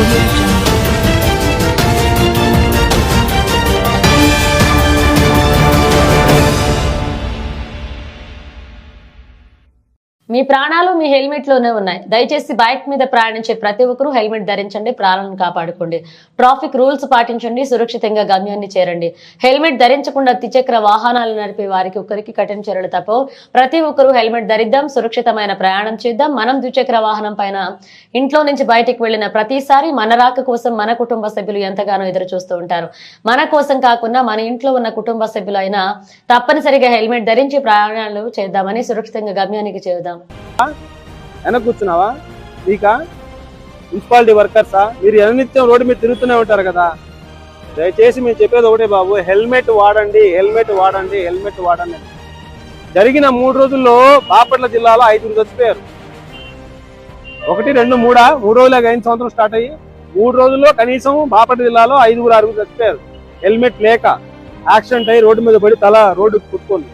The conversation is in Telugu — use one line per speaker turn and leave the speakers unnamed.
Audio మీ ప్రాణాలు మీ హెల్మెట్లోనే ఉన్నాయి. దయచేసి బైక్ మీద ప్రయాణించే ప్రతి ఒక్కరూ హెల్మెట్ ధరించండి ప్రాణాలను కాపాడుకోండి. ట్రాఫిక్ రూల్స్ పాటించండి సురక్షితంగా గమ్యాన్ని చేరండి. హెల్మెట్ ధరించకుండా ద్విచక్ర వాహనాలు నడిపే వారికి ఒకరికి కఠిన చర్యలు తప్పవు. ప్రతి ఒక్కరూ హెల్మెట్ ధరిద్దాం సురక్షితమైన ప్రయాణం చేద్దాం. మనం ద్విచక్ర వాహనం పైన ఇంట్లో నుంచి బయటకు వెళ్ళిన ప్రతిసారి మన రాక కోసం మన కుటుంబ సభ్యులు ఎంతగానో ఎదురు చూస్తూ ఉంటారు. మన కోసం కాకుండా మన ఇంట్లో ఉన్న కుటుంబ సభ్యులైనా తప్పనిసరిగా హెల్మెట్ ధరించి ప్రయాణాలు చేద్దామని సురక్షితంగా గమ్యానికి చేద్దాం
వెనక కూర్చున్నావా? ఇక మున్సిపాలిటీ వర్కర్సా? మీరు ఎననిత్యం రోడ్డు మీద తిరుగుతూనే ఉంటారు కదా. దయచేసి మేము చెప్పేది ఒకటే బాబు హెల్మెట్ వాడండి హెల్మెట్ వాడండి హెల్మెట్ వాడండి జరిగిన మూడు రోజుల్లో బాపట్ల జిల్లాలో ఐదుగురు చచ్చిపోయారు. ఒకటి రెండు మూడా? మూడు రోజులకు ఐదు సంవత్సరం స్టార్ట్ అయ్యి మూడు రోజుల్లో కనీసం బాపట్ల జిల్లాలో ఐదుగురు ఆరుగురు చచ్చిపోయారు. హెల్మెట్ లేక యాక్సిడెంట్ అయ్యి రోడ్డు మీద పడి తల రోడ్డు కుట్టుకుంది.